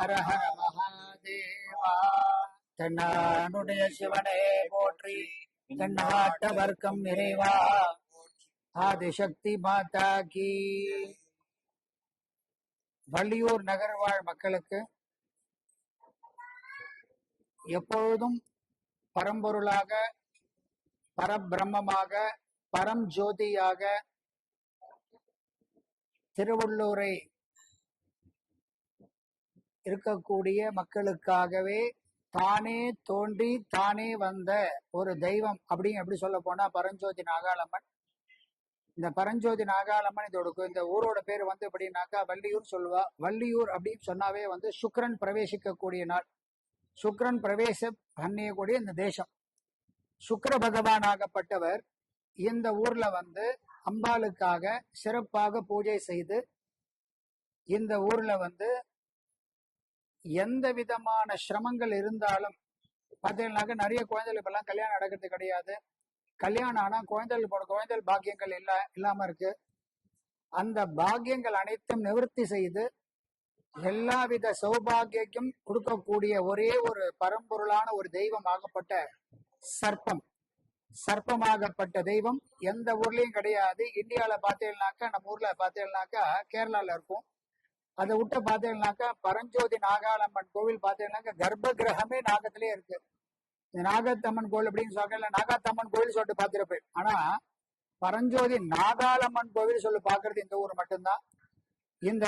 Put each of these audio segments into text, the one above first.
ஹர ஹர மகாதேவா. தென்னாடுடைய சிவனே போற்றி. தென்னாட்ட வர்க்கம் நிறைவா. ஆதிசக்தி மாதா கி. வள்ளியூர் நகர்வாழ் மக்களுக்கு எப்பொழுதும் பரம்பொருளாக பரபிரம்மமாக பரம் ஜோதியாக திருவள்ளூரை இருக்கக்கூடிய மக்களுக்காகவே தானே தோன்றி தானே வந்த ஒரு தெய்வம் அப்படின்னு எப்படி சொல்ல போனா பரஞ்சோதி நாகாலம்மன் இந்த பரஞ்சோதி நாகாளம்மன் இதோட இந்த ஊரோட பேர் வந்து எப்படின்னாக்கா வள்ளியூர் சொல்லுவா. வள்ளியூர் அப்படின்னு சொன்னாவே வந்து சுக்கிரன் பிரவேசிக்கக்கூடிய நாள். சுக்ரன் பிரவேசம் பண்ணியக்கூடிய இந்த தேசம். சுக்கர பகவான் ஆகப்பட்டவர் இந்த ஊர்ல வந்து அம்பாளுக்காக சிறப்பாக பூஜை செய்து இந்த ஊர்ல வந்து எந்த விதமான சிரமங்கள் இருந்தாலும் பார்த்தீங்கன்னாக்க நிறைய குழந்தைகள் இப்பெல்லாம் கல்யாணம் நடக்கிறது கிடையாது. கல்யாணம் ஆனா குழந்தைகள் போன குழந்தைகள் பாக்கியங்கள் இல்ல இல்லாம இருக்கு. அந்த பாக்கியங்கள் அனைத்தும் நிவர்த்தி செய்து எல்லாவித சௌபாகியக்கும் கொடுக்கக்கூடிய ஒரே ஒரு பரம்பொருளான ஒரு தெய்வம் ஆகப்பட்ட சர்ப்பம். சர்ப்பமாகப்பட்ட தெய்வம் எந்த ஊர்லயும் கிடையாது. இந்தியாவில பாத்தீங்கன்னாக்கா நம்ம ஊர்ல பாத்தீங்கன்னாக்கா கேரளால இருக்கும். அதை விட்ட பாத்தீங்கன்னாக்கா பரஞ்சோதி நாகாலம்மன் கோவில் பாத்தீங்கன்னாக்கா கர்ப்ப கிரகமே நாகத்திலே இருக்கு. இந்த நாகத்தம்மன் கோவில் அப்படின்னு சொல்ல நாகாத்தம்மன் கோவில் சொல்லிட்டு பாத்திருப்பேன் ஆனா பரஞ்சோதி நாகாலம்மன் கோவில் சொல்லி பாக்குறது இந்த ஊர் மட்டும்தான். இந்த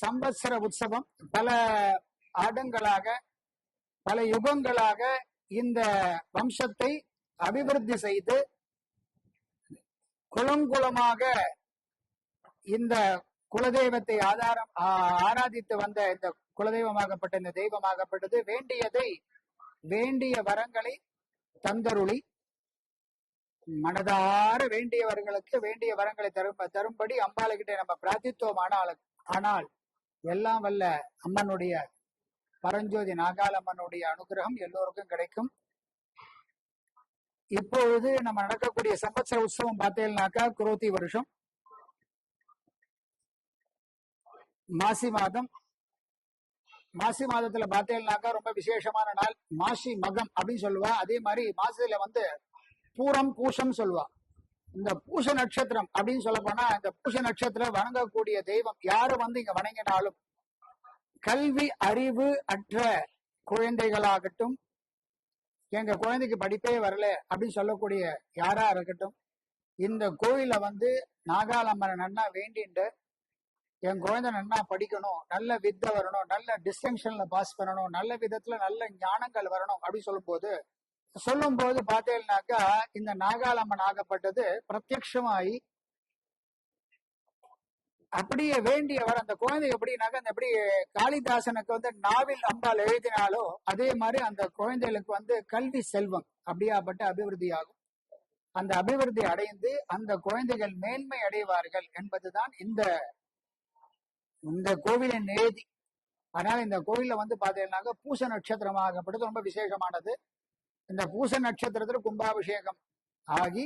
சம்பத்சர உற்சவம் பல ஆடங்களாக பல யுகங்களாக இந்த வம்சத்தை அபிவிருத்தி செய்து குளங்குளமாக இந்த குலதெய்வத்தை ஆதாரம் ஆராதித்து வந்த இந்த குலதெய்வமாகப்பட்ட இந்த தெய்வமாகப்பட்டது வேண்டியதை வேண்டிய வரங்களை தந்தருளி மனதார வேண்டியவர்களுக்கு வேண்டிய வரங்களை தரும் தரும்படி அம்பாளுகிட்ட நம்ம பிரார்த்தித்தோம் ஆனால் ஆனால் எல்லாம் வல்ல அம்மனுடைய பரஞ்சோதி நாகாலம்மனுடைய அனுகிரகம் எல்லோருக்கும் கிடைக்கும். இப்பொழுது நம்ம நடக்கக்கூடிய சம்பத்சர உற்சவம் பார்த்தேன்னாக்கா குரோதி வருஷம். மாசி மாதம். மாசி மாதத்துல பார்த்தேன்னாக்கா ரொம்ப விசேஷமான நாள். மாசி மகம் அப்படின்னு சொல்லுவா. அதே மாதிரி மாசத்துல வந்து பூரம் பூஷம் சொல்லுவா. இந்த பூச நட்சத்திரம் அப்படின்னு சொல்ல போனா இந்த பூச நட்சத்திரம் வணங்கக்கூடிய தெய்வம் யாரு வந்து இங்க வணங்கினாலும் கல்வி அறிவு அற்ற குழந்தைகளாகட்டும் எங்க குழந்தைக்கு படிப்பே வரல அப்படின்னு சொல்லக்கூடிய யாரா இருக்கட்டும் இந்த கோயில வந்து நாகாலம்மனை நன்னா வேண்டிண்டு என் குழந்தை நல்லா படிக்கணும் நல்ல வித்தை வரணும் நல்ல டிஸ்டங்ஷன்ல பாஸ் பண்ணணும் நல்ல விதத்துல நல்ல ஞானங்கள் வரணும் அப்படின்னு சொல்லும்போது சொல்லும்போது பார்த்தேன்னாக்கா இந்த நாகாலம்மன் ஆகப்பட்டது பிரத்யமாயி அப்படியே வேண்டியவர் அந்த குழந்தை எப்படின்னாக்க அந்த எப்படி காளிதாசனுக்கு வந்து நாவில் அம்பால் எழுதினாலோ அதே மாதிரி அந்த குழந்தைகளுக்கு வந்து கல்வி செல்வம் அப்படியாப்பட்ட அபிவிருத்தி ஆகும் அந்த அபிவிருத்தி அடைந்து அந்த குழந்தைகள் மேன்மை அடைவார்கள் என்பதுதான் இந்த இந்த கோவிலின் நேதி அதனால இந்த கோவில்ல வந்து பாத்தீங்கன்னாக்க பூச நட்சத்திரமாகப்பட்டது ரொம்ப விசேஷமானது. இந்த பூச நட்சத்திரத்துல கும்பாபிஷேகம் ஆகி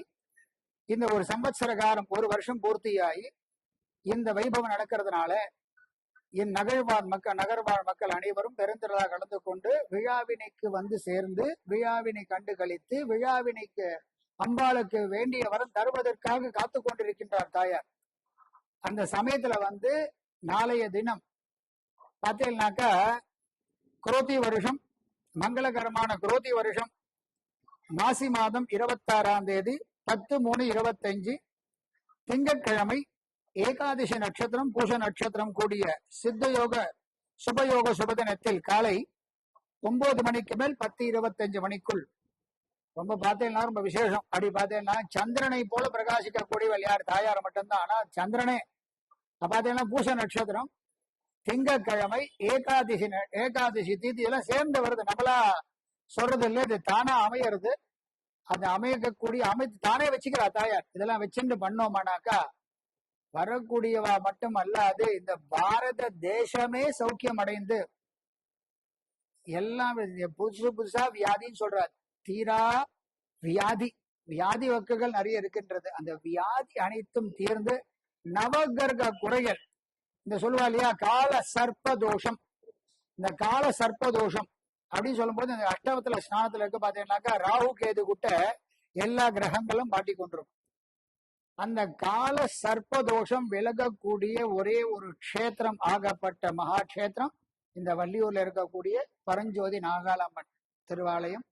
இந்த ஒரு சம்பத்சரகாரம் ஒரு வருஷம் பூர்த்தியாகி இந்த வைபவம் நடக்கிறதுனால இந்நகழ்வாழ் மக்கள் நகர்வாழ் மக்கள் அனைவரும் பெருந்திரளாக கலந்து கொண்டு விழாவினைக்கு வந்து சேர்ந்து விழாவினை கண்டு கழித்து விழாவினைக்கு அம்பாளுக்கு வேண்டிய வரம் தருவதற்காக காத்து கொண்டிருக்கின்றார் தாயார். அந்த சமயத்துல வந்து நாளைய தினம் பார்த்தீங்கன்னாக்கா குரோதி வருஷம் மங்களகரமான குரோதி வருஷம் மாசி மாதம் இருபத்தாறாம் தேதி பத்து மூணு இருபத்தஞ்சு திங்கட்கிழமை ஏகாதசி நட்சத்திரம் பூஷ நட்சத்திரம் கூடிய சித்த யோக சுபயோக சுபதினத்தில் காலை ஒன்பது மணிக்கு மேல் பத்து இருபத்தஞ்சு மணிக்குள். ரொம்ப பார்த்தீங்கன்னா ரொம்ப விசேஷம். அப்படி பார்த்தீங்கன்னா சந்திரனை போல பிரகாசிக்கக்கூடியவள் யார்? தாயார் மட்டும்தான். ஆனா சந்திரனே பார்த்தீங்கன்னா பூச நட்சத்திரம். திங்கட்கிழமை ஏகாதசி ஏகாதசி தீதி எல்லாம் சேர்ந்து வருது. நம்மளா சொல்றது இல்லை இது தானா அமையறது. அது அமையக்கூடிய அமைத்து தானே வச்சுக்கிறா தாயார். இதெல்லாம் வச்சுட்டு பண்ணோமானாக்கா வரக்கூடியவா மட்டும் அல்லாது இந்த பாரத தேசமே சௌக்கியம் அடைந்து எல்லாம் புதுசு புதுசா வியாதின்னு சொல்றார். தீரா வியாதி. வியாதி வக்குகள் நிறைய இருக்கின்றது. அந்த வியாதி அனைத்தும் தீர்ந்து நவகர்க குறைகள். இந்த சொல்லுவா இல்லையா? கால சர்ப்ப தோஷம் இந்த கால சர்ப்ப தோஷம் அப்படின்னு சொல்லும்போது இந்த அஷ்டமத்துல ஸ்நானத்துல இருக்க பாத்தீங்கன்னாக்கா ராகு கேது கிட்ட எல்லா கிரகங்களும் பாட்டி கொண்டிருக்கும். அந்த கால சர்ப்ப தோஷம் விலகக்கூடிய ஒரே ஒரு க்ஷேத்திரம் ஆகப்பட்ட மகா கஷேத்திரம் இந்த வள்ளியூர்ல இருக்கக்கூடிய பரஞ்சோதி நாகாலம்மன் திருவாலயம்.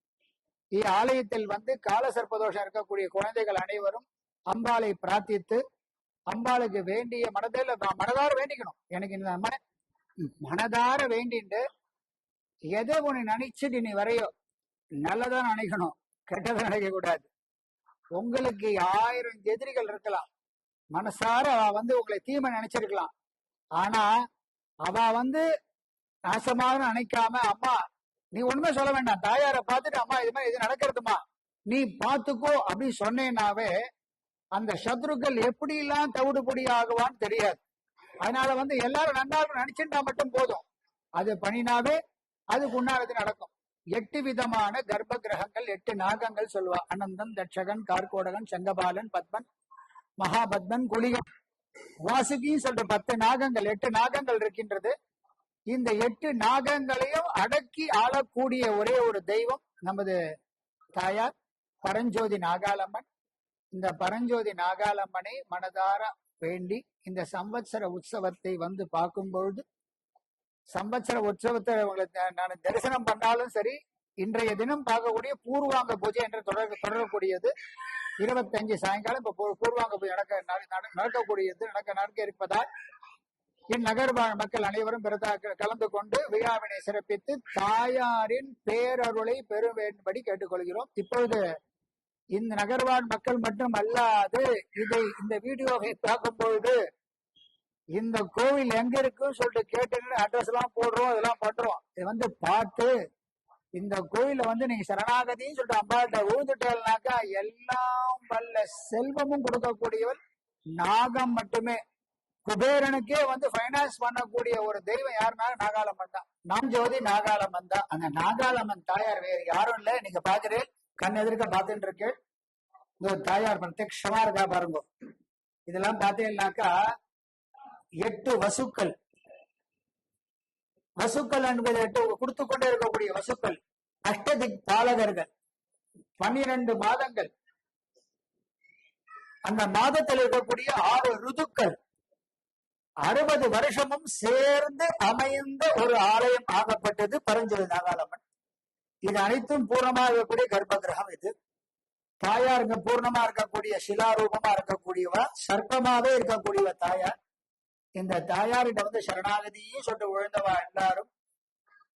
இ ஆலயத்தில் வந்து கால சர்ப்பதோஷம் இருக்கக்கூடிய குழந்தைகள் அனைவரும் அம்பாளை பிரார்த்தித்து அம்பாளுக்கு வேண்டிய மனதில் மனதார வேண்டிக்கணும். எனக்கு இந்த மன மனதார வேண்டிட்டு எதை உன்னை நினைச்சிட்டு நீ வரையோ நல்லதா நினைக்கணும் கெட்டதை நினைக்க கூடாது உங்களுக்கு ஆயிரம் எதிரிகள் இருக்கலாம். மனசார அவ வந்து உங்களை தீமை நினைச்சிருக்கலாம். ஆனா அவ வந்து நாசமாக நினைக்காம அம்மா நீ ஒண்ணுமே சொல்ல வேண்டாம். தாயார பார்த்துட்டு அம்மா இது மாதிரி இது நடக்கிறதுமா? நீ பாத்துக்கோ அப்படின்னு சொன்னேன்னாவே அந்த சத்ருக்கள் எப்படி எல்லாம் தவிடுபொடி ஆகுவான்னு தெரியாது. அதனால வந்து எல்லாரும் நன்றாக நினைச்சுட்டா மட்டும் போதும். அது பண்ணினாவே அதுக்கு உண்டானது நடக்கும். எட்டு விதமான கர்ப்ப கிரகங்கள் எட்டு நாகங்கள் சொல்லுவா. அனந்தன் தட்சகன் கார்கோடகன் சங்கபாலன் பத்மன் மகாபத்மன் குளிகன் வாசுகின்னு சொல்ற பத்து நாகங்கள் எட்டு நாகங்கள் இருக்கின்றது. இந்த எட்டு நாகங்களையும் அடக்கி ஆளக்கூடிய ஒரே ஒரு தெய்வம் நமது தாயார் பரஞ்சோதி நாகாலம்மன் இந்த பரஞ்சோதி நாகாலம்மனை மனதார வேண்டி இந்த சம்பத்சர உற்சவத்தை வந்து பார்க்கும்பொழுது சம்பத்சர உற்சவத்தை உங்களுக்கு நான் தரிசனம் பண்ணாலும் சரி இன்றைய தினம் பார்க்கக்கூடிய பூர்வாங்க பூஜை என்று தொடர் தொடரக்கூடியது. இருபத்தஞ்சு சாயங்காலம் இப்ப பூர்வாங்க பூஜை நடக்க நட- நடக்கக்கூடியது நடக்க நடக்க இருப்பதால் என் மக்கள் அனைவரும் பிறதா கலந்து கொண்டு விழாவினை சிறப்பித்து தாயாரின் பேரருளை பெறும் வேண்டும்படி கேட்டுக்கொள்கிறோம். இப்பொழுது இந்த நகர்வாழ் மக்கள் மட்டும் அல்லாது இதை இந்த வீடியோவை பார்க்கும் பொழுது இந்த கோவில் எங்க இருக்குன்னு சொல்லிட்டு கேட்டு அட்ரஸ் எல்லாம் போடுறோம் இதெல்லாம் பண்றோம். இதை வந்து பார்த்து இந்த கோயில வந்து நீங்க சரணாகதின்னு சொல்லிட்டு அம்பாட்ட ஊந்துட்டேன்னாக்கா எல்லாம் வல்ல செல்வமும் கொடுக்கக்கூடியவர் நாகம் மட்டுமே. குபேரனுக்கே வந்து ஃபைனான்ஸ் பண்ணக்கூடிய ஒரு தெய்வம் யாருன்னா நாகாலம்மன் தான். நாம் ஜோதி நாகாலம்மன் தான். அந்த நாகாலம்மன் தாயார் வேறு யாரும் இல்ல. நீங்க பாக்குறேன் கண் எதிர்க்க பார்த்துட்டு இருக்கு. ஒரு தாயார் பிரத்யக்ஷமா இருக்கா பாருங்க. இதெல்லாம் பார்த்தீங்கன்னாக்கா எட்டு வசுக்கள். வசுக்கள் என்பது எட்டு கொடுத்து கொண்டே இருக்கக்கூடிய வசுக்கள். அஷ்டதிக் பாலகர்கள். பன்னிரண்டு மாதங்கள். அந்த மாதத்தில் இருக்கக்கூடிய ஆறு ருதுக்கள். அறுபது வருஷமும் சேர்ந்து அமைந்த ஒரு ஆலயம் ஆகப்பட்டது பரஞ்சோதி நாகாலம்மன். இது அனைத்தும் பூர்ணமா இருக்கக்கூடிய கர்ப்ப கிரகம் இது. தாயாருங்க பூர்ணமா இருக்கக்கூடிய சிலாரூபமா இருக்கக்கூடியவ சர்ப்பமாவே இருக்கக்கூடியவ தாயார். இந்த தாயாரிடம் வந்து சரணாகதியும் சொல்லிட்டு விழுந்தவா எல்லாரும்.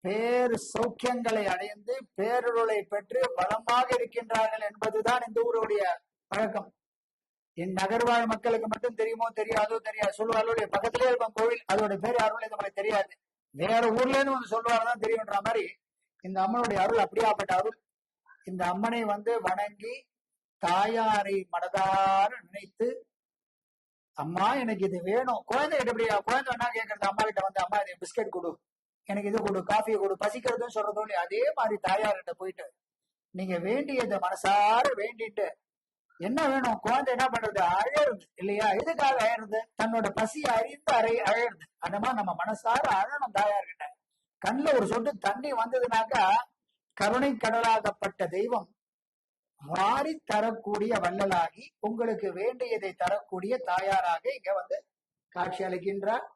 பேரு சௌக்கியங்களை அடைந்து பேரொருளை பெற்று வளமாக இருக்கின்றார்கள் என்பதுதான் இந்த ஊருடைய பழக்கம். என் நகர்வாழ் மக்களுக்கு மட்டும் தெரியுமோ தெரியாதோ தெரியாது. சொல்லுவாருடைய பக்கத்திலே இருக்கும் கோவில் அதோட பேர் அருள் நமக்கு தெரியாது. வேற ஊர்ல இருந்து வந்து சொல்லுவாருதான் தெரியுன்ற மாதிரி இந்த அம்மனுடைய அருள் அப்படியாப்பட்ட அருள். இந்த அம்மனை வந்து வணங்கி தாயாரை மனதார நினைத்து அம்மா எனக்கு இது வேணும். குழந்தை கிட்ட இப்படி குழந்தை என்ன கேட்கறது அம்மா கிட்ட வந்து அம்மா இது பிஸ்கட் கொடு. எனக்கு இது கொடு காஃபியை கொடு பசிக்கிறதும் சொல்றதும் இல்லையா அதே மாதிரி தாயார்கிட்ட போயிட்டு நீங்க வேண்டியதை மனசார வேண்டிட்டு என்ன வேணும்? குழந்தை என்ன பண்றது? அழறது இல்லையா? எதுக்காக அழறது? தன்னோட பசி அறிந்து அறை அழறது. அந்த மாதிரி நம்ம மனசார அழணும் தாயார்கிட்ட கண்ணுல ஒரு சொட்டு தண்ணி வந்ததுனாக்கா கருணை கடலாகப்பட்ட தெய்வம் வாரி தரக்கூடிய வள்ளலாகி உங்களுக்கு வேண்டியதை தரக்கூடிய தாயாராக இங்க வந்து காட்சி அளிக்கின்றார்.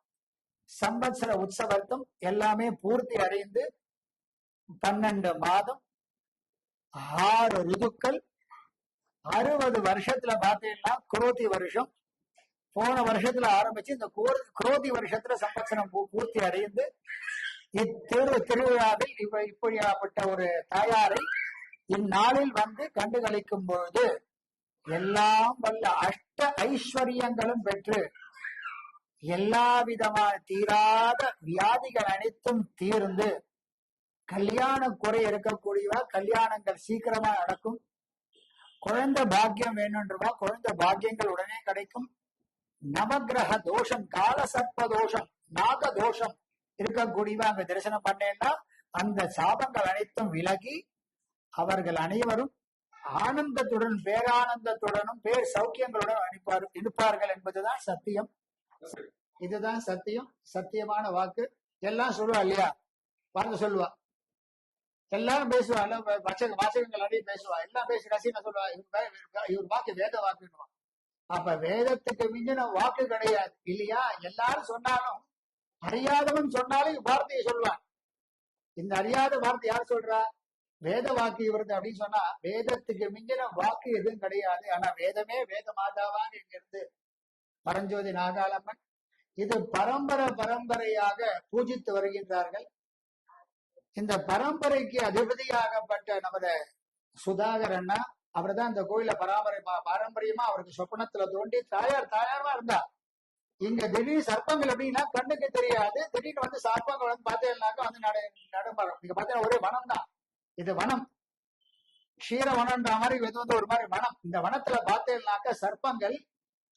சம்பத்சர உற்சவத்தும் எல்லாமே பூர்த்தி அடைந்து பன்னெண்டு மாதம் ஆறு ருதுக்கள் அறுபது வருஷத்துல பாத்தீங்கன்னா குரோதி வருஷம். போன வருஷத்துல ஆரம்பிச்சு இந்த குரோதி வருஷத்துல சம்பத்சரம் பூ- பூர்த்தி அடைந்து இத்திரு திருவிழாவில் இவ இப்படியாப்பட்ட ஒரு தாயாரை இந்நாளில் வந்து கண்டுகளிக்கும் பொழுது எல்லாம் வல்ல அஷ்ட ஐஸ்வர்யங்களும் பெற்று எல்லா விதமான தீராத வியாதிகள் அனைத்தும் தீர்ந்து கல்யாணம் குறை இருக்கக்கூடியவா கல்யாணங்கள் சீக்கிரமா நடக்கும். குழந்தை பாக்கியம் வேணுன்றவா குழந்தை பாக்கியங்கள் உடனே கிடைக்கும். நவகிரக தோஷம் காலசர்ப்ப தோஷம் நாக தோஷம் இருக்கக்கூடியவ அங்க தரிசனம் பண்ணேன்னா அந்த சாபங்கள் அனைத்தும் விலகி அவர்கள் அனைவரும் ஆனந்தத்துடன் பேரானந்தத்துடனும் பேர் சௌக்கியங்களுடன் அனுப்பார் இருப்பார்கள் என்பதுதான் சத்தியம். இதுதான் சத்தியம். சத்தியமான வாக்கு. எல்லாம் சொல்லுவா இல்லையா? வார்த்தை சொல்லுவா. எல்லாரும் பேசுவா. எல்லாம் வாசக வாசகங்கள் அடையும் பேசுவா. எல்லாம் பேசி ரசிகா சொல்லுவா. இவர் இவர் இவர் வாக்கு வேத வாக்குன்னுவா. அப்ப வேதத்துக்கு மிஞ்சின வாக்கு கிடையாது. இல்லையா? எல்லாரும் சொன்னாலும் அறியாதவன் சொன்னாலும் வார்த்தையை சொல்லுவான் இந்த அறியாத வார்த்தை யார் சொல்றா? வேத வாக்கு இவரது அப்படின்னு சொன்னா வேதத்துக்கு மிஞ்சின வாக்கு எதுவும் கிடையாது. ஆனா வேதமே வேத மாதாவான் இங்க பரஞ்சோதி நாகாலம்மன் இது பரம்பரை பரம்பரையாக பூஜித்து வருகின்றார்கள். இந்த பரம்பரைக்கு அதிபதியாகப்பட்ட நமது சுதாகர் அண்ணா அவர் தான் இந்த கோயில பராமரி பாரம்பரியமா அவருக்கு சொப்பனத்துல தோண்டி தாயார் தாயாரமா இருந்தா இங்க திடீர் சர்ப்பங்கள் அப்படின்னா கண்ணுக்கு தெரியாது. திடீர்னு வந்து சர்ப்பங்கள் வந்து பார்த்தீங்கன்னாக்கா வந்து நட நீங்க பாத்தீங்கன்னா ஒரே வனம் தான். இது வனம். க்ஷீர வனம்ன்ற மாதிரி இது வந்து ஒரு மாதிரி வனம். இந்த வனத்துல பார்த்தீங்கன்னாக்கா சர்ப்பங்கள்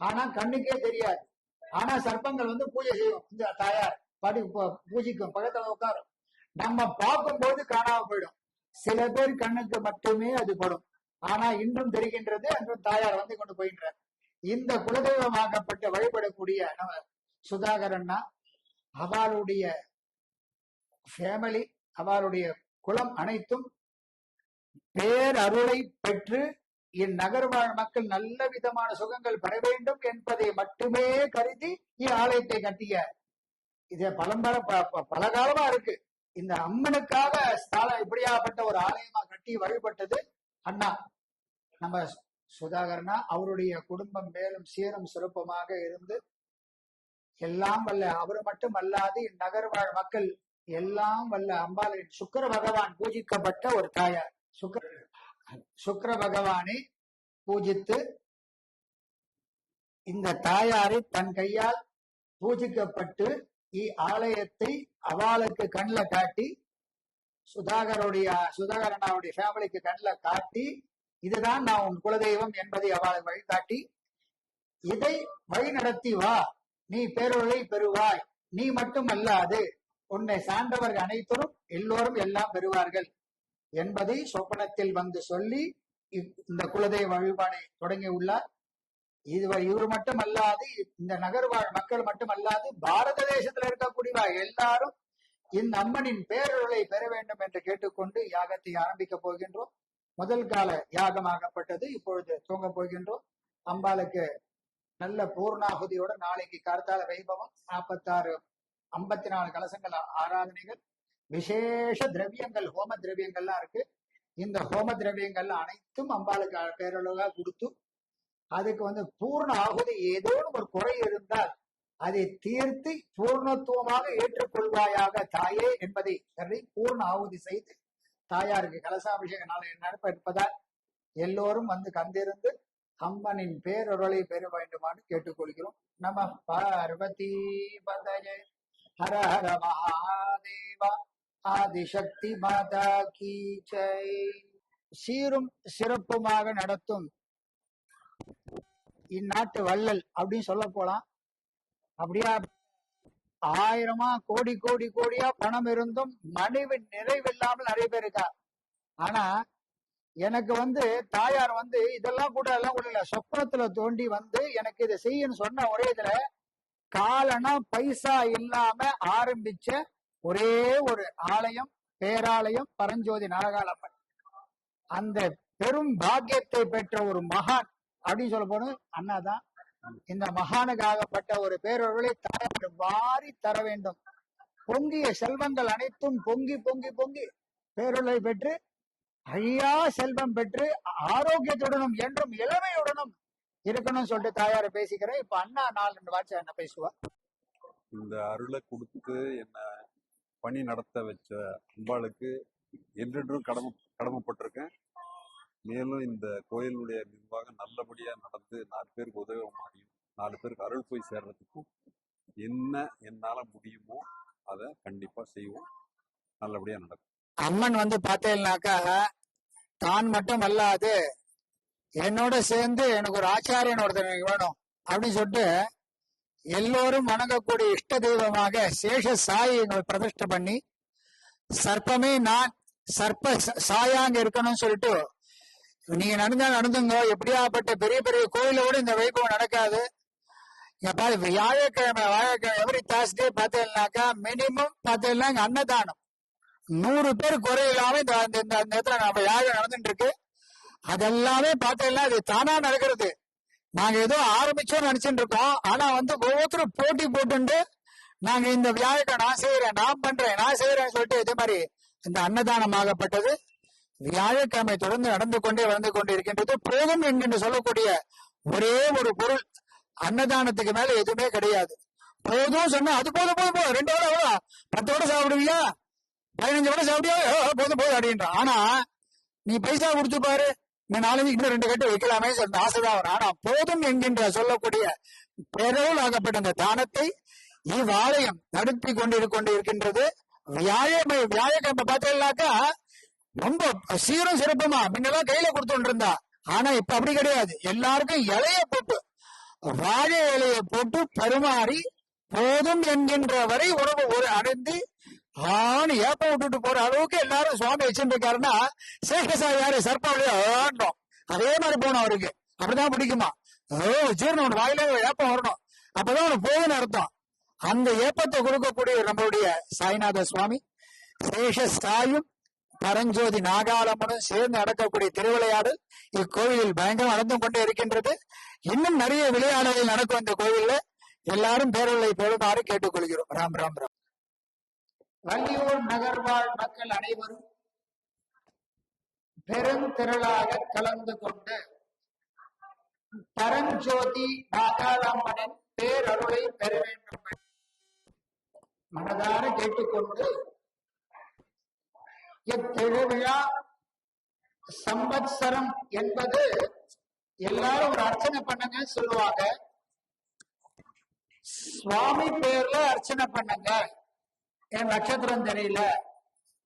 ஆனா கண்ணுக்கே தெரியாது. ஆனா சர்ப்பங்கள் வந்து பூஜை செய்யும். இந்த தாயார் படி பூஜிக்கும் பக்கத்துல உட்காரும். நம்ம பார்க்கும்போது காணாம போயிடும். சில பேர் கண்ணுக்கு மட்டுமே அது படும். ஆனா இன்றும் தெரிகின்றது அன்றும் தாயார் வந்து கொண்டு போயின்றார் இந்த குலதெய்வமாகப்பட்ட வழிபடக்கூடிய நம்ம சுதாகரன்னா அவளுடைய ஃபேமிலி அவளுடைய குலம் அனைத்தும் பேரருளை பெற்று இந்நகர் வாழ் மக்கள் நல்ல விதமான சுகங்கள் பெற வேண்டும் என்பதை மட்டுமே கருதி இவ்வாலயத்தை கட்டிய. இது பலம்பர ப- ப- பல காலமா இருக்கு. இந்த அம்மனுக்காக ஸ்தாலம் இப்படியாப்பட்ட ஒரு ஆலயமா கட்டி வழிபட்டது அண்ணா. நம்ம சுதாகரனா அவருடைய குடும்பம் மேலும் சீரும் சிறப்புமாக இருந்து எல்லாம் வல்ல அவர் மட்டும் அல்லாது இந்நகர் வாழ் மக்கள் எல்லாம் வல்ல அம்பாளின் சுக்கிர பகவான் பூஜிக்கப்பட்ட ஒரு தாயார். சுக்கர சுக்கர பகவானை பூஜித்து இந்த தாயாரை தன் கையால் பூஜிக்கப்பட்டு ஆலயத்தை அவளுக்கு கண்ணில் காட்டி சுதாகருடைய சுதாகரனாவுடைய ஃபேமிலிக்கு கண்ணில் காட்டி இதுதான் நான் உன் குலதெய்வம் என்பதை அவளை வழிகாட்டி இதை வழி நடத்தி வா. நீ பேரொழி பெறுவாய். நீ மட்டும் அல்லாது உன்னை சார்ந்தவர்கள் அனைத்தரும் எல்லோரும் எல்லாம் பெறுவார்கள் என்பதை சொப்பனத்தில் வந்து சொல்லி இந்த குலதெய்வ வழிபாடை தொடங்கி உள்ளார். இது இவர் மட்டும் அல்லாது இந்த நகர்வாழ் மக்கள் மட்டும் அல்லாது பாரத தேசத்துல இருக்கக்கூடிய எல்லாரும் இந்த அம்மனின் பேரொருளை பெற வேண்டும் என்று கேட்டுக்கொண்டு யாகத்தை ஆரம்பிக்க போகின்றோம். முதல் கால யாகமாகப்பட்டது. இப்பொழுது தூங்க போகின்றோம். அம்பாளுக்கு நல்ல பூர்ணாகுதியோட நாளைக்கு கார்த்தால வைபவம். நாற்பத்தாறு ஐம்பத்தி நாலு கலசங்கள் ஆராதனைகள். விசேஷ திரவியங்கள் ஹோம திரவியங்கள்லாம் இருக்கு. இந்த ஹோம திரவியங்கள் அனைத்தும் அம்பாளுக்கு அ- பேரளவா கொடுத்து அதுக்கு வந்து பூர்ண ஆகுதி ஏதோ ஒரு குறை இருந்தால் அதை தீர்த்து பூர்ணத்துவமாக ஏற்றுக்கொள்வாயாக தாயே என்பதை சொல்லி பூர்ண ஆகுதி செய்து தாயாருக்கு கலசாபிஷேக நாள் நடப்ப இருப்பதால் எல்லோரும் வந்து கந்திருந்து அம்மனின் பேரொருளை பெற வேண்டுமாறு கேட்டுக்கொள்கிறோம். நம பார்வதி பதயே ஹர ஹர மகாதேவா. ஆதிசக்தி மாதா கீச்சை சீரும் சிறப்புமாக நடத்தும். இந்நாட்டு வள்ளல் அப்படின்னு சொல்ல போலாம். அப்படியா? ஆயிரமா கோடி கோடி கோடியா பணம் இருந்தும் மனைவி நிறைவில்லாமல் நிறைய பேர் இருக்கா ஆனா எனக்கு வந்து தாயார் வந்து இதெல்லாம் கூட எல்லாம் கூட இல்ல. சொப்னத்துல தோண்டி வந்து எனக்கு இதை செய்யன்னு சொன்ன ஒரே இதுல காலனா பைசா இல்லாம ஆரம்பிச்ச ஒரே ஒரு ஆலயம் பேராலயம் பரஞ்சோதி நாகாலம்மன் அந்த பெரும் பாக்கியத்தை பெற்ற ஒரு மகான் அப்படின்னு சொல்ல போனது அண்ணாதான். இந்த மகானுக்காகப்பட்ட ஒரு பேரொருளை தாயார் வாரி தர வேண்டும். பொங்கிய செல்வங்கள் அனைத்தும் பொங்கி பொங்கி பொங்கி பேரொருளை பெற்று அழியா செல்வம் பெற்று ஆரோக்கியத்துடனும் என்றும் இளமையுடனும் இருக்கணும்னு சொல்லிட்டு தாயார பேசிக்கிறேன். இப்ப அண்ணா நாலு ரெண்டு வாட்சம் என்ன பேசுவா. இந்த அருளை கொடுத்து என்ன பணி நடத்த வச்ச அம்பாளுக்கு என்றென்றும் கடமை கடமைப்பட்டிருக்கேன். மேலும் இந்த கோயிலுடைய நிர்வாகம் நல்லபடியாக நடந்து நாலு பேருக்கு உதவ முடியும் நாலு பேருக்கு அருள் போய் சேர்றதுக்கும் என்ன என்னால முடியுமோ அதை கண்டிப்பா செய்வோம். நல்லபடியா நடக்கும். அம்மன் வந்து பார்த்தேன்னாக்கா தான் மட்டும் அல்லாது என்னோட சேர்ந்து எனக்கு ஒரு ஆச்சாரியன் ஒருத்தர் வேணும். அப்படின்னு சொல்லிட்டு எல்லோரும் வணங்கக்கூடிய இஷ்ட தெய்வமாக சேஷ சாயை எங்களை பிரதிஷ்டை பண்ணி சர்ப்பமே நான் சர்ப்ப சாயாங்க இருக்கணும்னு சொல்லிட்டு நீங்க நடந்தா நடந்துங்க. எப்படியாப்பட்ட பெரிய பெரிய கோயிலோட இந்த வைபவம் நடக்காது. இங்க பாரு வியாழக்கிழமை வியாழக்கிழமை எவ்ரி தேர்ஸ்டே பார்த்தீங்கன்னாக்கா மினிமம் பார்த்தீங்கன்னா இங்க அன்னதானம். நூறு பேர் குறையில்லாம இந்த இந்த இந்த இடத்துல நம்ம யாகம் நடந்துட்டு இருக்கு அதெல்லாமே பார்த்தீங்கன்னா அது தானா நடக்கிறது. நாங்க ஏதோ ஆரம்பிச்சோம் நினைச்சிட்டு இருக்கோம் ஆனா வந்து ஒவ்வொருத்தரும் போட்டி போட்டுண்டு நாங்க இந்த வியாழக்கிழமை நான் செய்யறேன் நான் பண்றேன் நான் செய்யறேன்னு சொல்லிட்டு இதே மாதிரி இந்த அன்னதானம் ஆகப்பட்டது. வியாழக்கிழமை தொடர்ந்து நடந்து கொண்டே வளர்ந்து கொண்டு இருக்கின்றது போதும் என்கின்ற சொல்லக்கூடிய ஒரே ஒரு பொருள் அன்னதானத்துக்கு மேல எதுவுமே கிடையாது. போதும் சொன்னா அது போதும் போதும் போதும். ரெண்டு வடை எவ்வளோ பத்து வடை சாப்பிடுவியா? பதினஞ்சு வடை சாப்பிடுவியா? "ஓ, போதும் போதும் அப்படின்றான் ஆனா நீ பைசா கொடுத்து பாரு. இந்த நாலஞ்சு இன்னும் ரெண்டு கட்டு வைக்கலாமே சொல்ற ஆசைதான் வரும். ஆனா போதும் என்கின்ற சொல்லக்கூடிய பெருள் ஆகப்பட்ட அந்த தானத்தை இவ்வாலயம் நடத்தி கொண்டு கொண்டு இருக்கின்றது வியாழமை வியாழக்கிழமை பார்த்தீங்கன்னாக்கா ரொம்ப சீரும் சிறப்புமா? முன்னெல்லாம் கையில கொடுத்துட்டு இருந்தா ஆனா இப்ப அப்படி கிடையாது. எல்லாருக்கும் இலைய போட்டு வாழை இலைய போட்டு பரிமாறி போதும் என்கின்ற வரை உணவு ஒரு அடைந்து ஆணு ஏப்ப விட்டுட்டு போற அளவுக்கு எல்லாரும் சுவாமி வச்சுட்டு இருக்காருன்னா சேகசாமி யாரு? சர்ப்பாவளியோ அதே மாதிரி போகணும் அவருக்கு. அப்படிதான் பிடிக்குமா? ஓ ஜீரணம் ஒன்று வாயில ஏப்பம் வரணும். அப்பதான் அவனுக்கு போதுன்னு அர்த்தம். அந்த ஏப்பத்தை கொடுக்கக்கூடிய நம்மளுடைய சாய்நாத சுவாமி சேஷஸ்தாயும் பரஞ்சோதி நாகாலம்மனும் சேர்ந்து நடக்கக்கூடிய திருவிளையாடல் இக்கோவிலில் பயங்கரம் நடந்து கொண்டே இருக்கின்றது. இன்னும் நிறைய விளையாடல்கள் நடக்கும் இந்த கோவில்ல. எல்லாரும் பேரலை பெறுமாறு கேட்டுக்கொள்கிறோம். ராம் ராம் ராம். வள்ளியூர் நகர்வாழ் மக்கள் அனைவரும் பெருந்திரளாக கலந்து கொண்டு பரஞ்சோதி நாகாலம்மனின் பேரருளை பெற வேண்டும். மனதார கேட்டுக்கொண்டு இத்திருவிழா சம்பத்சரம் என்பது எல்லாரும் ஒரு அர்ச்சனை பண்ணுங்க சொல்லுவாங்க. சுவாமி பேர்ல அர்ச்சனை பண்ணுங்க. என் நட்சத்திரம் தெரியல.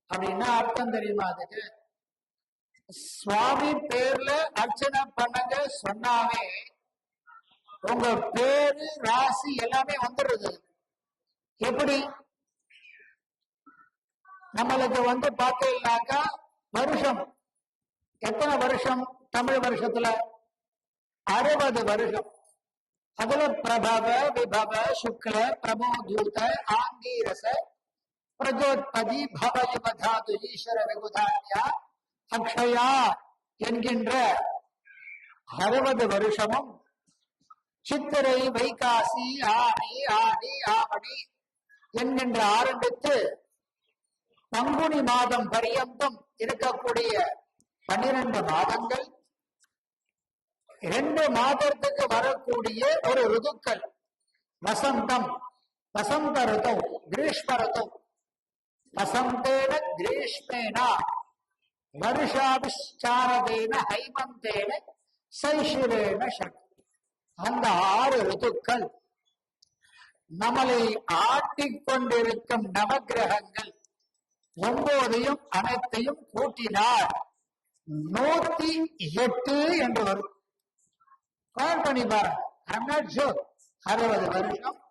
அப்படின்னா அர்த்தம் தெரியுமா அதுக்கு? சுவாமி பேர்ல அர்ச்சனை பண்ணுங்க சொன்னாவே உங்க பேரு ராசி எல்லாமே வந்துடுறது எப்படி? நம்மளுக்கு வந்து பார்த்தீங்கன்னாக்கா வருஷம். எத்தனை வருஷம்? தமிழ் வருஷத்துல அறுபது வருஷம். அதுல பிரபவ விபவ சுக்ல பிரமோதூத ஆங்கீரச பிரஜோத்பதி பவயுப தாது ஈஸ்வர விபுதான்யா அக்ஷயா என்கின்ற அறுபது வருஷமும் சித்திரை வைகாசி ஆணி ஆடி ஆவணி என்கின்ற ஆரம்பித்து பங்குனி மாதம் பரியந்தம் இருக்கக்கூடிய பன்னிரண்டு மாதங்கள். இரண்டு மாதத்துக்கு வரக்கூடிய ஒரு ருதுக்கள். வசந்தம். வசந்த ருதோ கிரீஷ்ம ருதோ. வசந்தேன கிரீஷ்மேனா வருஷாபிஷாரதேன ஹைமந்தேன சைஷிரேன சக்தி அந்த ஆறு ருதுக்கள். நம்மளை ஆட்டிக்கொண்டிருக்கும் கொண்டிருக்கும் ஒன்பதையும் அனைத்தையும் கூட்டினார். நூத்தி எட்டு என்று வரும். கால் பண்ணி பாருங்க. அறுபது வருஷம்.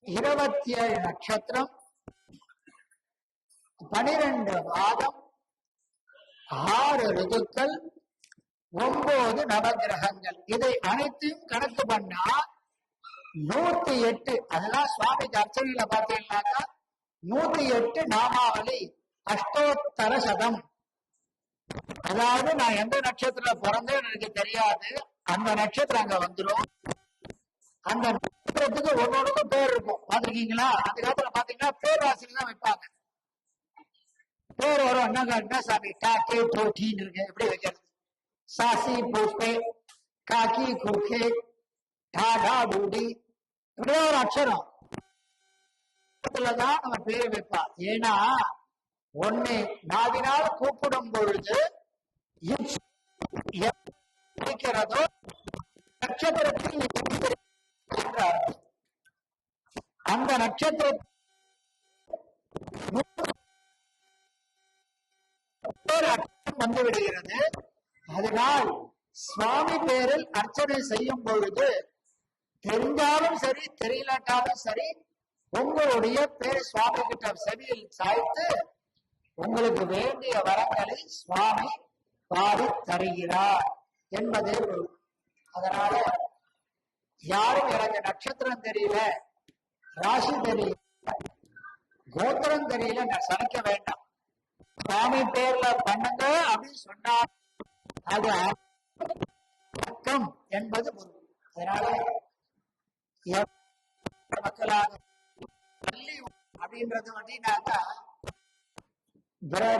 இருபத்தி ஏழு நட்சத்திரம். பனிரெண்டு மாதம். ஆறு ருதுக்கள். ஒன்பது நவகிரகங்கள். இதை அனைத்தையும் கணக்கு பண்ணா நூத்தி எட்டு. அதெல்லாம் சுவாமிக்கு அர்ச்சனையில பாத்தீங்கன்னாக்கா நூத்தி எட்டு நாமாவளி அஷ்டோத்தர சதம் அதாவது நான் எந்த நட்சத்திரத்துல பிறந்தேன்னு எனக்கு தெரியாது. அந்த நட்சத்திரம் அங்க வந்துடும் அந்த நட்சத்திரத்துக்கு ஒன்னொன்னுக்கும் பேர் இருக்கும். பாத்திருக்கீங்களா அந்த காலத்துல பாத்தீங்கன்னா பேர் ராசியில தான் வைப்பாங்க. பேர் வரும். என்ன என்ன சாமி? டாக்கே போட்டின்னு இருக்கு. எப்படி வைக்கிறது? சாசி பூப்பே காக்கி கூக்கே டாடா டூடி இப்படியே ஒரு அக்ஷரம். தான் நம்ம பேர் வைப்பா. ஏன்னா ஒண்ணு நாவினால் கூப்பிடும் பொழுது இருக்கிறதோ நட்சத்திரத்தில் அந்த நட்சத்திர வந்து விடுகிறது அதனால் சுவாமி பேரில் அர்ச்சனை செய்யும் பொழுது தெரிஞ்சாலும் சரி தெரியலாட்டாலும் சரி உங்களுடைய பேர் சுவாமி கிட்ட செவியில் சாய்த்து உங்களுக்கு வேண்டிய வரங்களை சுவாமி பாடி தருகிறார் என்பதே அதனால யாரும் எனக்கு நட்சத்திரம் தெரியல ராசி தெரியல கோத்திரம் தெரியல நான் சமைக்க வேண்டாம். சுவாமி பேர்ல பண்ணுங்க அப்படின்னு சொன்னார் அது என்பது பொருள் அதனால மக்களாக அப்படின்றது அப்படின்னாக்கா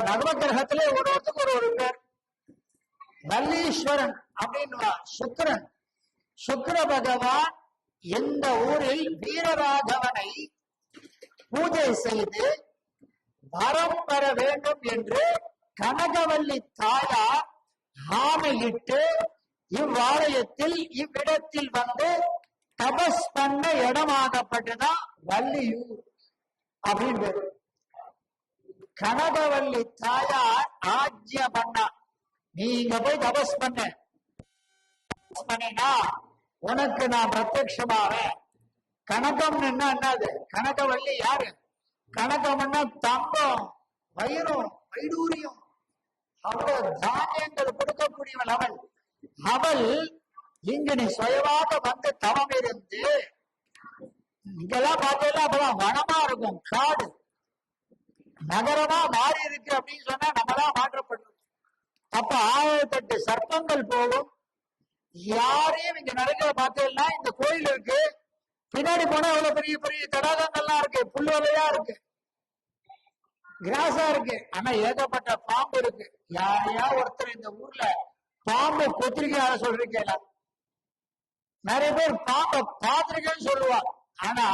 நவ கிரகத்திலே ஒரு ஒரு ஒரு பேர் வல்லீஸ்வரன் அப்படின்னு சுக்கரன். சுக்கர பகவான் எந்த ஊரில் வீரராகவனை பூஜை செய்து வரம் பெற வேண்டும் என்று கனகவல்லி தாயார் ஆணையிட்டு இவ்வாலயத்தில் இவ்விடத்தில் வந்து தபஸ் பண்ண இடமாகப்பட்டுதான் வள்ளியூர். அப்படின்னு பேரு. கனகவல்லி தாயார் ஆஜ்ய பண்ணா. நீங்க போய் தபஸ் பண்ண. பண்ணினா உனக்கு நான் பிரத்யட்சமாவேன். கனகம் என்ன என்னது? கனகவல்லி யாரு? கனகம்னா தங்கம் வயிறும் வைடூரியம். அவ்வளவு தானியங்கள் கொடுக்கக்கூடியவள் அவள். அவள் இங்கு நீ சுயமாக வந்து தவம் இருந்து இதெல்லாம் பார்த்தீங்கன்னா அப்பதான் வனமா இருக்கும். காடு. நகரமா மாறி இருக்கு அப்படின்னு சொன்னா நம்மதான் மாற்றப்படும் அப்ப ஆயிரத்தெட்டு சர்ப்பங்கள் போகும். யாரையும் இங்க நடக்கிற பார்த்தீங்கன்னா இந்த கோயில் இருக்கு. பின்னாடி போனா எவ்வளவு பெரிய பெரிய தடாகங்கள்லாம் இருக்கு. புல்வெளியா இருக்கு. கிராஸா இருக்கு. ஆனா ஏகப்பட்ட பாம்பு இருக்கு. யாரையா ஒருத்தர் இந்த ஊர்ல பாம்பு கொத்திரிக்கையால சொல்றீங்களா நிறைய பேர் பாம்பை பார்த்திருக்கேன்னு சொல்லுவாங்க. ஆனா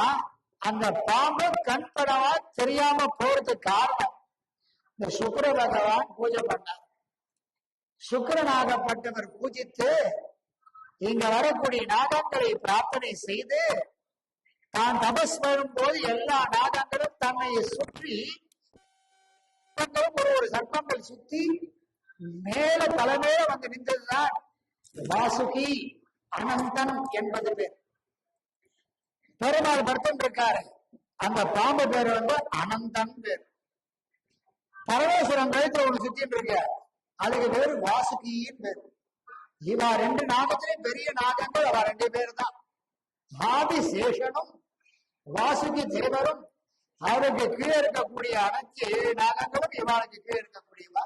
அந்த பாம்பு கண் படவா தெரியாம போறதுக்கு காரணம் இந்த சுக்கர பகவான் பூஜை பண்ணார். சுக்கரனாகப்பட்டவர் பூஜித்து இங்க வரக்கூடிய நாகங்களை பிரார்த்தனை செய்து தான் தபஸ் வரும்போது எல்லா நாகங்களும் தன்னை சுற்றி ஒரு ஒரு சர்ப்பங்கள் சுத்தி மேல தலைமையில வந்து நின்றதுதான் வாசுகி அனந்தன் என்பது பேர். பெருமாள் படுத்துட்டு இருக்காரு. அந்த பாம்பு பேர் வந்து அனந்தன் பேர். பரமேஸ்வரன் கழுத்துல ஒண்ணு சுத்திட்டு இருக்க. அதுக்கு பேரு வாசுகியின் பேர். இவா ரெண்டு நாகத்திலையும் பெரிய நாகங்கள் அவ ரெண்டு பேர் தான் ஆதிசேஷனும் வாசுகி தேவரும் அவருக்கு கீழே இருக்கக்கூடிய அனைத்து ஏழு நாகங்களும் இவாளுக்கு கீழே இருக்கக்கூடியவா?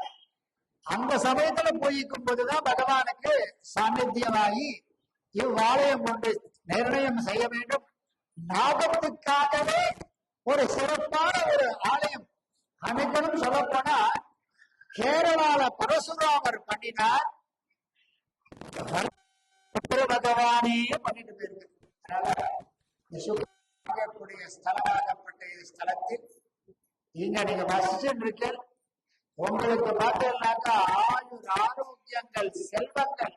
அந்த சமயத்துல போயிக்கும் போதுதான் பகவானுக்கு சாநித்தியமாகி இவ்வாலயம் கொண்டு நிர்ணயம் செய்ய வேண்டும். நாகத்துக்காகவே ஒரு சிறப்பான ஒரு ஆலயம் அமைக்கணும் சொல்லப்போனா கேரளால பரசுராமர் பண்ணினார். பகவானே பண்ணிட்டு போயிருக்கு. அதனால இந்த சுக்கிரக்கூடிய ஸ்தலமாகப்பட்ட ஸ்தலத்தில் இங்க நீங்க வசிச்சுட்டு இருக்க உங்களுக்கு பார்த்தீங்கன்னாக்கா ஆயுர் ஆரோக்கியங்கள் செல்வங்கள்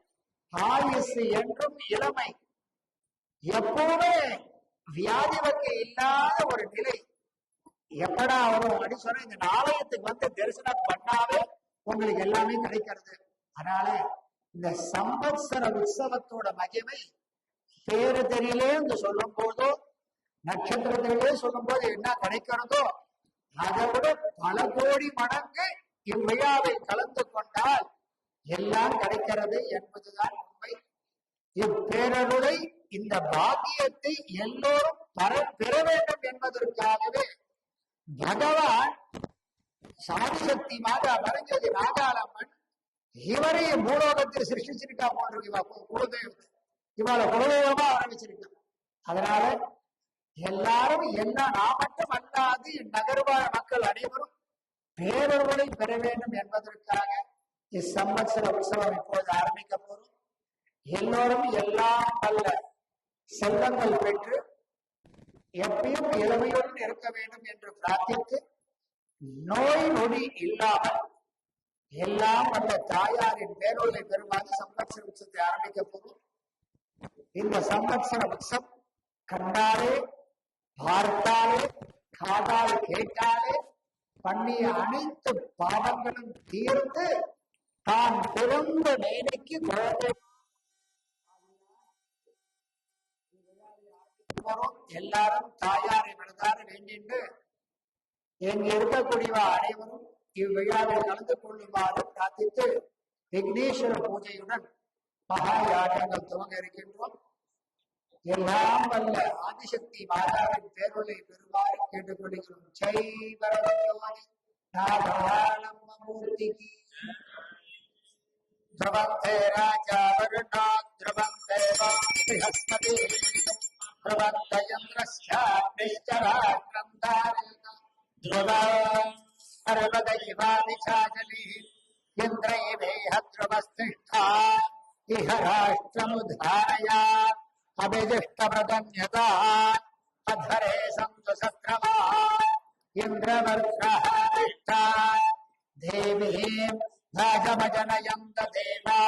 ஆயுசு என்றும் இளமை. எப்பவுமே வியாதி வகை இல்லாத ஒரு நிலை. எப்படா வரும் அப்படின்னு சொன்னா இந்த ஆலயத்துக்கு வந்து தரிசனம் பண்ணாவே உங்களுக்கு எல்லாமே கிடைக்கிறது. அதனால இந்த சம்பத்சர உற்சவத்தோட மகிமை பேரு தெரியலேன்னு சொல்லும் போதோ நட்சத்திரத்திலே சொல்லும் போது என்ன கிடைக்கிறதோ அதை விட பல கோடி மடங்கு இவ்விழாவை கலந்து கொண்டால் எல்லாம் கிடைக்கிறது என்பதுதான் உண்மை. இப்பேரருளை இந்த பாக்கியத்தை எல்லோரும் பர- பெற வேண்டும் என்பதற்காகவே பகவான் சாதிசக்தி மாதா மறைஞ்சது நாகாலம்மன் இவரையும் பூலோகத்தில் சிருஷ்டிச்சிருக்கா போன்றிருக்கு இவா குலதெய்வம். இவளை குலதெய்வமா ஆரம்பிச்சிருக்கான். அதனால எல்லாரும் என்ன நான் மட்டும் அல்லாது நகர்வாழ் மக்கள் அனைவரும் பேரர்களை பெற வேண்டும் என்பதற்காக இச்சம்பத்சர உற்சவம் இப்போது ஆரம்பிக்க போறோம். எல்லோரும் எல்லாம் அல்ல செல்வங்கள் பெற்று எப்பயும் இளமையுடன் இருக்க வேண்டும் என்று பிரார்த்தித்து நோய் நொடி இல்லாமல் எல்லாம் அந்த தாயாரின் மேலோலை பெறுமாறு சம்பத்சர உற்சவத்தை ஆரம்பிக்க போகும் இந்த சம்பத்சர உற்சவம் கண்டாலே பார்த்தாலே காதால் கேட்டாலே பண்ணிய அனைத்து பாவங்களும் தீர்ந்து தான் பிறந்த மேனைக்கு குழந்தை போறோம். எல்லாரும் தாயாரை மனதார வேண்டிண்டு இங்கு இருக்கக்கூடியவ அனைவரும் இவ்விழாவில் கலந்து கொள்ளுமாறு பிரார்த்தித்து விக்னேஸ்வர பூஜையுடன் மகா யாகங்கள் துவங்க இருக்கின்றோம் எல்லாம் வல்ல ஆதிசக்தி மாதாவின் பேரொழி பெறுமாறு கேட்டுக்கொள்கிறோம் ஜெய் பரமஜோதி நாகாலம்ம மூர்த்திக்கு ध्रुवन्ते राजा वरुणा ध्रुवं देवा बृहस्पति ధ్రువదైవాదిచాచలి ఇంద్రైవేహ ధ్రువస్థిష్టా ఇహ రాష్ట్రముధారయ అభిదిష్టమృతన్యత అధ్వరే సంతు సత్రమా ఇంద్రవర్ష దేవీ రాజమజనయంత దేవా